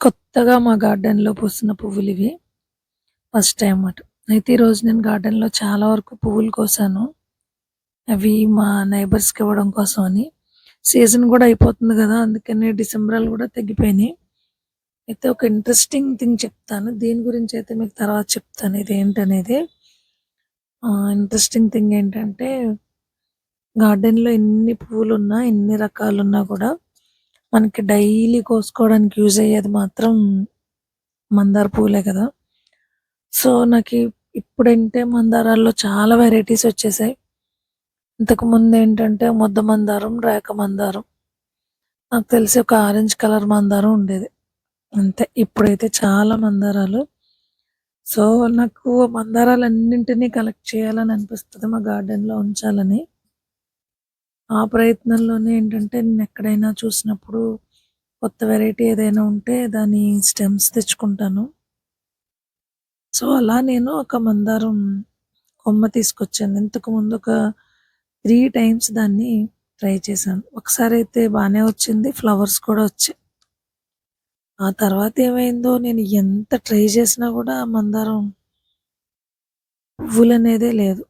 కొత్తగా మా గార్డెన్‌లో పూసిన పువ్వులు ఇవి ఫస్ట్ టైం అన్నమాట. అయితే ఈరోజు నేను గార్డెన్‌లో చాలా వరకు పువ్వులు కోసాను. అవి మా నైబర్స్‌కి ఇవ్వడం కోసం అని. సీజన్ కూడా అయిపోతుంది కదా అందుకని డిసెంబర్లు కూడా తగ్గిపోయినాయి. అయితే ఒక ఇంట్రెస్టింగ్ థింగ్ చెప్తాను. దీని గురించి అయితే మీకు తర్వాత చెప్తాను ఇది ఏంటనేది ఇంట్రెస్టింగ్ థింగ్ ఏంటంటే గార్డెన్‌లో ఎన్ని పువ్వులు ఉన్నా ఎన్ని రకాలున్నా కూడా మనకి డైలీ కోసుకోవడానికి యూజ్ అయ్యేది మాత్రం మందార పూలే కదా! సో, నాకు ఇప్పుడంటే మందారాల్లో చాలా వెరైటీస్ వచ్చేసాయి. ఇంతకుముందేంటంటే ముద్ద మందారం, రేఖ మందారం. నాకు తెలిసి ఒక ఆరెంజ్ కలర్ మందారం ఉండేది. అంతే. ఇప్పుడైతే చాలా మందారాలు. సో, నాకు మందారాలన్నింటినీ కలెక్ట్ చేయాలని అనిపిస్తుంది మా గార్డెన్‌లో ఉంచాలని. ఆ ప్రయత్నంలోనే ఏంటంటే నేను ఎక్కడైనా చూసినప్పుడు కొత్త వెరైటీ ఏదైనా ఉంటే దాని స్టెమ్స్ తెచ్చుకుంటాను. సో, అలా నేను ఒక మందారం కొమ్మ తీసుకొచ్చాను. ఇంతకుముందు ఒక త్రీ టైమ్స్ దాన్ని ట్రై చేశాను. ఒకసారి అయితే బాగానే వచ్చింది. ఫ్లవర్స్ కూడా వచ్చాయి. ఆ తర్వాత ఏమైందో నేను ఎంత ట్రై చేసినా కూడా మందారం పువ్వులు అనేదే లేదు.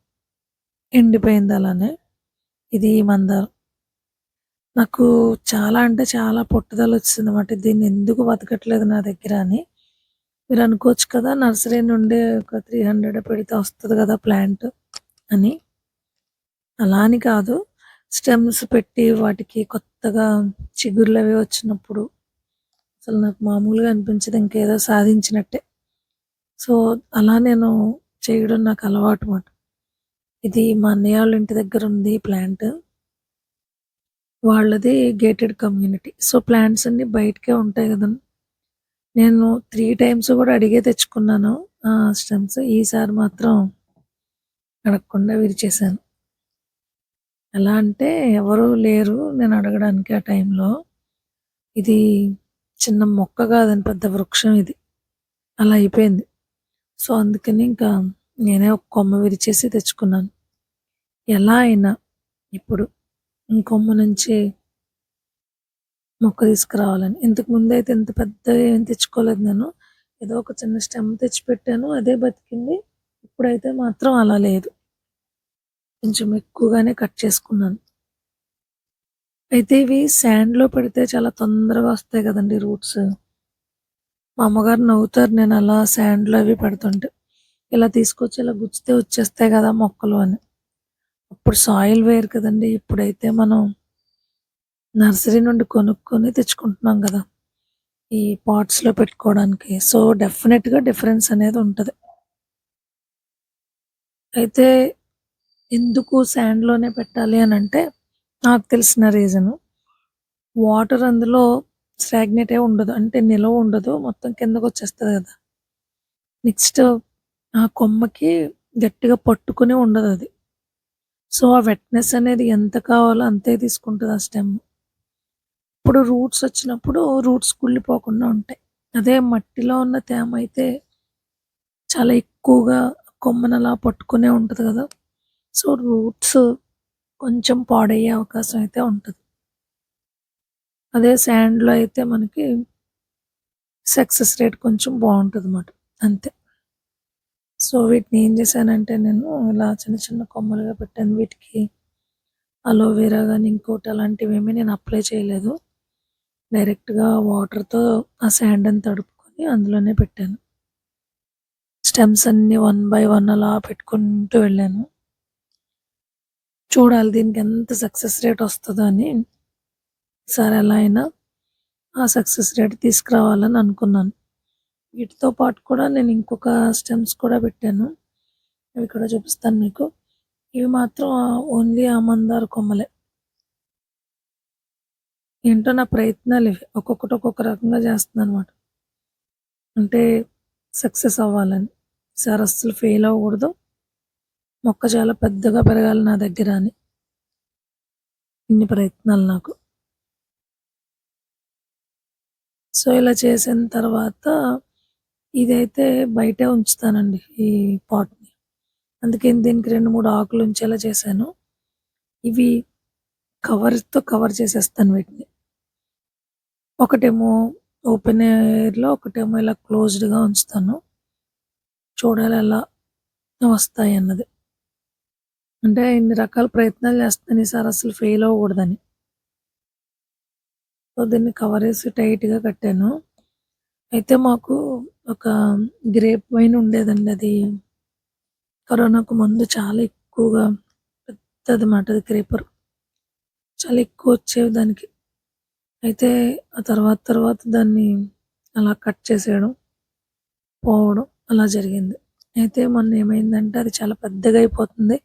ఎండిపోయింది అలానే. ఇది మందారం. నాకు చాలా అంటే చాలా పొట్టుదల వచ్చింది అనమాట దీన్ని ఎందుకు బతకట్లేదు నా దగ్గర అని. మీరు అనుకోవచ్చు కదా! నర్సరీ నుండే ఒక 300 పెడితే వస్తుంది కదా ప్లాంట్ అని. అలా అని కాదు. స్టెమ్స్ పెట్టి వాటికి కొత్తగా చిగుర్లు అవి వచ్చినప్పుడు అసలు నాకు మామూలుగా అనిపించదు. ఇంకేదో సాధించినట్టే. సో, అలా నేను చేయడం నాకు అలవాటు మాట. ఇది మా అన్నయ్య వాళ్ళ ఇంటి దగ్గర ఉంది ప్లాంట్. వాళ్ళది గేటెడ్ కమ్యూనిటీ. సో, ప్లాంట్స్ అన్నీ బయటకే ఉంటాయి కదా నేను త్రీ టైమ్స్ కూడా అడిగే తెచ్చుకున్నాను. ఆ స్టెమ్స్. ఈసారి మాత్రం అడగకుండా విరిచేసాను. ఎలా అంటే ఎవరు లేరు నేను అడగడానికి ఆ టైంలో. ఇది చిన్న మొక్క కాదని పెద్ద వృక్షం ఇది. అలా అయిపోయింది. సో, అందుకని ఇంకా నేనే ఒక కొమ్మ విరిచేసి తెచ్చుకున్నాను. ఎలా అయినా ఇప్పుడు ఇంకొమ్మ నుంచి మొక్క తీసుకురావాలని. ఇంతకు ముందైతే ఇంత పెద్ద ఏం తెచ్చుకోలేదు నేను. ఏదో ఒక చిన్న స్టెమ్ తెచ్చిపెట్టాను. అదే బతికింది. ఇప్పుడైతే మాత్రం అలా లేదు. కొంచెం ఎక్కువగానే కట్ చేసుకున్నాను. అయితే ఇవి శాండ్‌లో పెడితే చాలా తొందరగా వస్తాయి కదండి రూట్స్. మా అమ్మగారు నవ్వుతారు నేను అలా శాండ్‌లో అవి పెడుతుంటే. ఇలా తీసుకొచ్చి ఇలా గుచ్చితే వచ్చేస్తాయి కదా మొక్కలు అని. అప్పుడు సాయిల్ వేరు కదండి ఇప్పుడైతే మనం నర్సరీ నుండి కొనుక్కొని తెచ్చుకుంటున్నాం కదా ఈ పాట్స్‌లో పెట్టుకోవడానికి. సో, డెఫినెట్గా డిఫరెన్స్ అనేది ఉంటుంది అయితే ఎందుకు శాండ్‌లోనే పెట్టాలి అని అంటే నాకు తెలిసిన రీజను. వాటర్ అందులో స్టాగ్నేటే ఉండదు. అంటే నిలవ ఉండదు. మొత్తం కిందకి వచ్చేస్తుంది కదా నెక్స్ట్ ఆ కొమ్మకి గట్టిగా పట్టుకుని అది సో, ఆ వెట్‌నెస్ అనేది ఎంత కావాలో అంతే తీసుకుంటది ఆ స్టెమ్. ఇప్పుడు రూట్స్ వచ్చినప్పుడు రూట్స్ కుళ్ళిపోకుండా ఉంటాయి. అదే మట్టిలో ఉన్న తేమ అయితే చాలా ఎక్కువగా కొమ్మను అలా పట్టుకునే ఉంటది కదా సో, రూట్స్ కొంచెం పాడయ్యే అవకాశం అయితే ఉంటది. అదే శాండ్‌లో అయితే మనకి సక్సెస్ రేట్ కొంచెం బాగుంటుంది అన్నమాట అంతే. సో, వీటిని ఏం చేశానంటే నేను ఇలా చిన్న చిన్న కొమ్మలుగా పెట్టాను. వీటికి అలోవెరా కానీ ఇంకోటి అలాంటివేమీ నేను అప్లై చేయలేదు. డైరెక్ట్‌గా వాటర్‌తో ఆ శాండ్‌ని తడుపుకొని అందులోనే పెట్టాను. స్టెమ్స్ అన్నీ వన్ బై వన్ అలా పెట్టుకుంటూ వెళ్ళాను. చూడాలి దీనికి ఎంత సక్సెస్ రేట్ వస్తుందో అని. సరే ఎలా అయినా ఆ సక్సెస్ రేట్ తీసుకురావాలని అనుకున్నాను. వీటితో పాటు కూడా నేను ఇంకొక స్టెమ్స్ కూడా పెట్టాను. అవి కూడా చూపిస్తాను మీకు. ఇవి మాత్రం ఓన్లీ ఆ మందార కొమ్మలే. ఏంటో నా ప్రయత్నాలు ఇవి ఒక్కొక్కటి ఒక్కొక్క రకంగా చేస్తున్నానన్నమాట. అంటే సక్సెస్ అవ్వాలని. ఈసారి అస్సలు ఫెయిల్ అవ్వకూడదు. మొక్క చాలా పెద్దగా పెరగాలి నా దగ్గర అని. ఇన్ని ప్రయత్నాలు నాకు. సో, ఇలా చేసిన తర్వాత ఇదైతే బయటే ఉంచుతానండి ఈ పాట్‌ని. అందుకే దీనికి 2, 3 ఆకులు ఉంచేలా చేశాను. ఇవి కవర్‌తో కవర్ చేసేస్తాను వీటిని. ఒకటేమో ఓపెన్ ఎయిర్‌లో ఒకటేమో ఇలా క్లోజ్డ్‌గా ఉంచుతాను. చూడాలి ఎలా వస్తాయన్నది. అంటే ఇన్ని రకాల ప్రయత్నాలు చేస్తాను ఈసారి అసలు ఫెయిల్ అవ్వకూడదని. సో, దీన్ని కవరేసి టైట్‌గా కట్టాను. అయితే మాకు ఒక గ్రేప్ వైన్ ఉండేదండి. అది కరోనాకు ముందు చాలా ఎక్కువగా పెద్దది మాట అది క్రేపర్. చాలా ఎక్కువ వచ్చేవి దానికి. అయితే ఆ తర్వాత తర్వాత దాన్ని అలా కట్ చేసేయడం, పోవడం అలా జరిగింది. అయితే మొన్న ఏమైందంటే అది చాలా పెద్దగా అయిపోతుంది.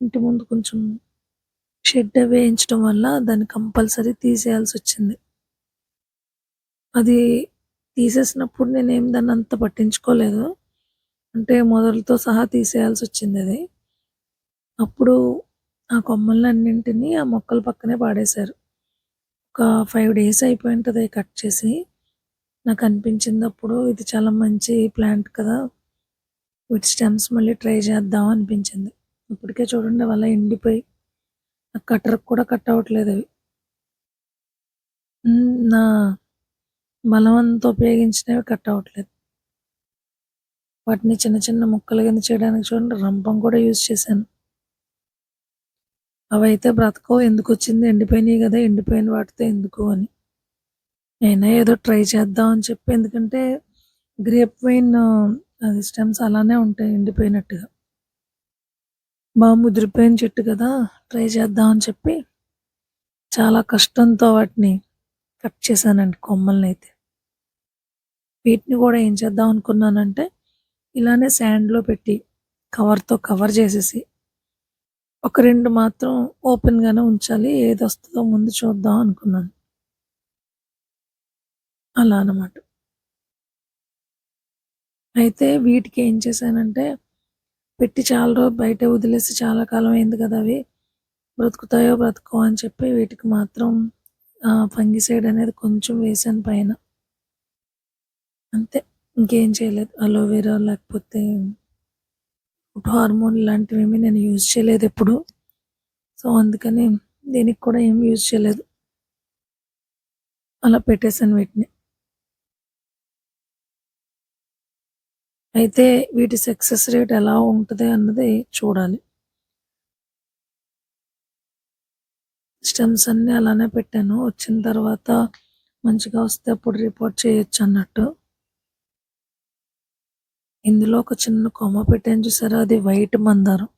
ఇంటి ముందు కొంచెం షెడ్ అవి వేయించడం వల్ల దాన్ని కంపల్సరీ తీసేయాల్సి వచ్చింది అది తీసేసినప్పుడు నేనేమి దాన్ని అంత పట్టించుకోలేదు. అంటే మొదలతో సహా తీసేయాల్సి వచ్చింది అది అప్పుడు ఆ కొమ్మలన్నింటిని ఆ మొక్కల పక్కనే పాడేశారు. ఒక ఫైవ్ డేస్ అయిపోయి ఉంటది కట్ చేసి. నాకు అనిపించింది అప్పుడు ఇది చాలా మంచి ప్లాంట్ కదా! వీటి స్టెమ్స్ మళ్ళీ ట్రై చేద్దాం అనిపించింది. ఇప్పటికే చూడండి వల్ల ఎండిపోయి నా కట్టర్‌కి కూడా కట్ అవ్వట్లేదు అవి నా బలవంత ఉపయోగించినవి కట్ అవ్వట్లేదు. వాటిని చిన్న చిన్న ముక్కలు కింద చేయడానికి చూడండి రంపం కూడా యూజ్ చేశాను. అవైతే బ్రతకవు. ఎందుకొచ్చింది ఎండిపోయినాయి కదా ఎండిపోయిన వాటితో ఎందుకు అని. అయినా ఏదో ట్రై చేద్దాం అని చెప్పి ఎందుకంటే గ్రేప్ వైన్ అది స్టెమ్స్ అలానే ఉంటాయి ఎండిపోయినట్టుగా. బాగా ముదిరిపోయిన చెట్టు కదా! ట్రై చేద్దాం అని చెప్పి చాలా కష్టంతో వాటిని కట్ చేశానండి అయితే వీటిని కూడా ఏం చేద్దాం అనుకున్నానంటే ఇలానే శాండ్‌లో పెట్టి కవర్‌తో కవర్ చేసేసి ఒక రెండు మాత్రం ఓపెన్‌గానే ఉంచాలి. ఏది వస్తుందో ముందు చూద్దాం అనుకున్నాను. అలా అన్నమాట. అయితే వీటికి ఏం చేశానంటే పెట్టి చాలా రోజు బయట వదిలేసి చాలా కాలం అయింది కదా! అవి. బ్రతుకుతాయో బ్రతుకో అని చెప్పి వీటికి మాత్రం ఫంగిసైడ్ అనేది కొంచెం వేసాను పైన. అంతే. ఇంకేం చేయలేదు. అలోవెరా లేకపోతే హార్మోన్ లాంటివి ఏమి నేను యూజ్ చేయలేదెప్పుడు. సో, అందుకని దీనికి కూడా ఏం యూజ్ చేయలేదు. అలా పెట్టేసాను వీటిని. అయితే వీటి సక్సెస్ రేట్ ఎలా ఉంటుంది అన్నది చూడాలి. స్టెమ్స్ అన్నీ అలానే పెట్టాను. వచ్చిన తర్వాత మంచిగా వస్తే అప్పుడు రిపోర్ట్ చేయొచ్చు అన్నట్టు ఇందులో ఒక చిన్న కొమ్మ పెట్టాను చూసారా? అది వైట్ మందారం.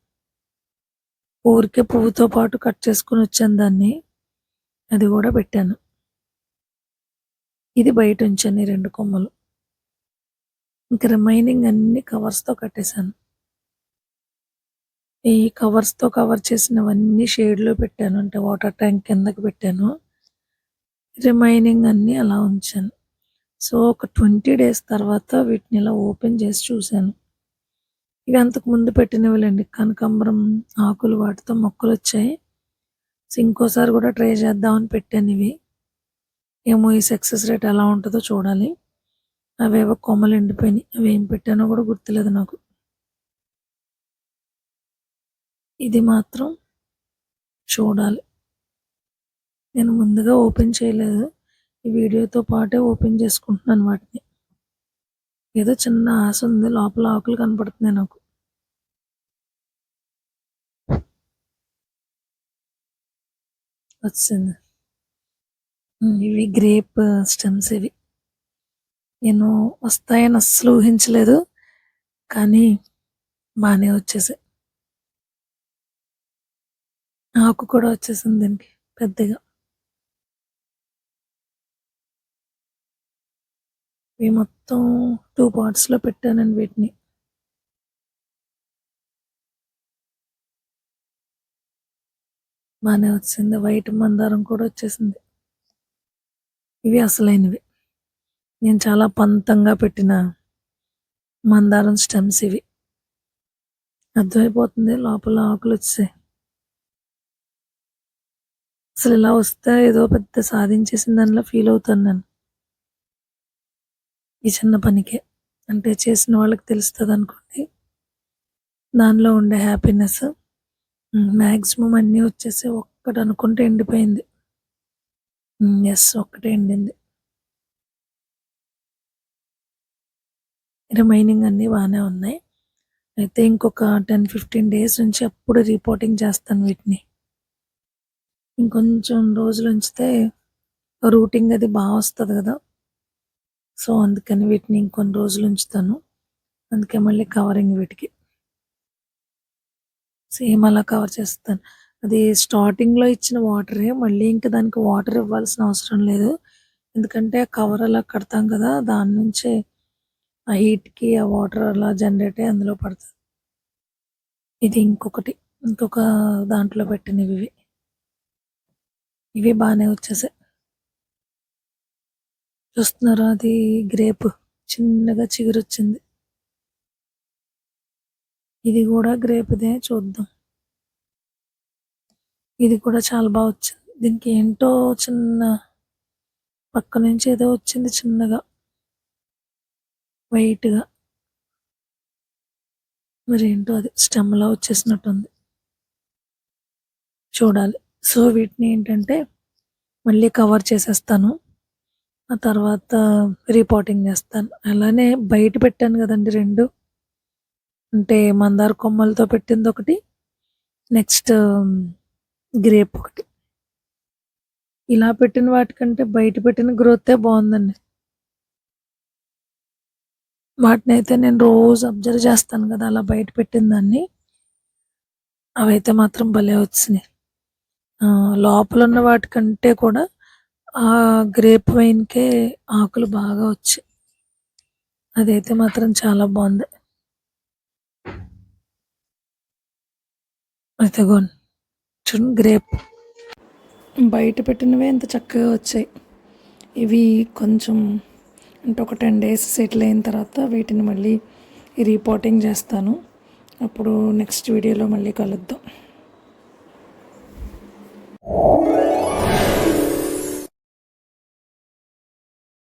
ఊరికే పువ్వుతో పాటు కట్ చేసుకొనొచ్చాను దాన్ని. అది కూడా పెట్టాను. ఇది బయట ఉంచాను ఈ రెండు కొమ్మలు. ఇంకా రిమైనింగ్ అన్ని కవర్స్‌తో కట్టేశాను. ఈ కవర్స్‌తో కవర్ చేసినవన్నీ షేడ్‌లో పెట్టాను. అంటే వాటర్ ట్యాంక్ కిందకి పెట్టాను. రిమైనింగ్ అన్నీ అలా ఉంచాను. సో, ఒక 20 డేస్ తర్వాత వీటిని ఇలా ఓపెన్ చేసి చూశాను. ఇవి అంతకు ముందు పెట్టినవిలేండి కనకాంబరం ఆకులు వాటితో మొక్కలొచ్చాయి. సో, ఇంకోసారి కూడా ట్రై చేద్దామని పెట్టానివి. ఏమో ఈ సక్సెస్ రేట్ ఎలా ఉంటుందో చూడాలి. అవేవో కొమ్మలు ఎండిపోయినాయి. అవి ఏం పెట్టానో కూడా గుర్తులేదు నాకు. ఇది మాత్రం చూడాలి. నేను ముందుగా ఓపెన్ చేయలేదు. ఈ వీడియోతో పాటే ఓపెన్ చేసుకుంటున్నాను వాటిని. ఏదో చిన్న ఆశ ఉంది. లోపల ఆకులు కనపడుతున్నాయి నాకు. వచ్చింది. ఇవి గ్రేప్ స్టెమ్స్ ఇవి. నేను వస్తాయని అస్సలు ఊహించలేదు. కానీ బాగానే వచ్చేసాయి. ఆకు కూడా వచ్చేసింది దీనికి పెద్దగా. ఇవి మొత్తం టూ పార్ట్స్‌లో పెట్టానండి వీటిని. బాగానే వచ్చింది. వైట్ మందారం కూడా వచ్చేసింది. ఇవి అసలైనవి. నేను చాలా పంతంగా పెట్టిన మందారం స్టెమ్స్ ఇవి. అర్థమైపోతుంది లోపల ఆకులు వచ్చాయి అసలు ఇలా వస్తే ఏదో పెద్ద సాధించేసిన దానిలో ఫీల్ అవుతాను నేను. ఈ చిన్న పనికే. అంటే చేసిన వాళ్ళకి తెలుస్తుంది అనుకోండి దానిలో ఉండే హ్యాపీనెస్. మ్యాక్సిమం మాక్సిమం అన్నీ వచ్చేసి ఒక్కటి అనుకుంటే ఎండిపోయింది. ఎస్ ఒక్కటే ఎండింది. రిమైనింగ్ అన్నీ బాగానే ఉన్నాయి అయితే ఇంకొక టెన్ ఫిఫ్టీన్ డేస్ నుంచి అప్పుడు రిపోర్టింగ్ చేస్తాను వీటిని ఇంకొంచెం రోజులు ఉంచితే రూటింగ్ అది బాగా వస్తుంది కదా. సో అందుకని వీటిని ఇంకొన్ని రోజులు ఉంచుతాను. అందుకే మళ్ళీ కవరింగ్ వీటికి. సేమ్ అలా కవర్ చేస్తాను. అది స్టార్టింగ్లో ఇచ్చిన వాటరే మళ్ళీ ఇంకా దానికి వాటర్ ఇవ్వాల్సిన అవసరం లేదు. ఎందుకంటే కవర్ అలా కడతాం కదా దాని నుంచే ఆ హీట్కి ఆ వాటర్ అలా జనరేట్ అయ్యి అందులో పడుతుంది ఇది ఇంకొకటి. ఇంకొక దాంట్లో పెట్టినవి ఇవి. ఇవి బాగానే వచ్చేసాయి. చూస్తున్నారు అది గ్రేప్ చిన్నగా చిగురొచ్చింది. ఇది కూడా గ్రేప్దే చూద్దాం. ఇది కూడా చాలా బాగా వచ్చింది. దీనికి ఏంటో చిన్న పక్క నుంచి ఏదో వచ్చింది చిన్నగా వైట్గా. మరి ఏంటో అది స్టెమ్లా వచ్చేసినట్టుంది. చూడాలి. సో వీటిని ఏంటంటే మళ్ళీ కవర్ చేసేస్తాను. ఆ తర్వాత రిపోర్టింగ్ చేస్తాను. అలానే బయట పెట్టాను కదండి రెండు. అంటే మందార కొమ్మలతో పెట్టింది ఒకటి నెక్స్ట్ గ్రేప్ ఒకటి. ఇలా పెట్టిన వాటికంటే బయట పెట్టిన గ్రోతే బాగుందండి. వాటిని అయితే నేను రోజు అబ్జర్వ్ చేస్తాను కదా అలా బయట పెట్టిన దాన్ని. అవైతే మాత్రం భలే వచ్చినాయి. లోపల ఉన్న వాటికంటే కూడా ఆ గ్రేప్ వైన్కే ఆకులు బాగా వచ్చాయి అదైతే మాత్రం చాలా బాగుంది. అయితే గోన్ చూడండి గ్రేప్. బయట పెట్టినవే ఎంత చక్కగా వచ్చాయి. ఇవి కొంచెం అంటే ఒక టెన్ డేస్ సెటిల్ అయిన తర్వాత వీటిని మళ్ళీ రిపోర్టింగ్ చేస్తాను. అప్పుడు నెక్స్ట్ వీడియోలో మళ్ళీ కలుద్దాం. Oh,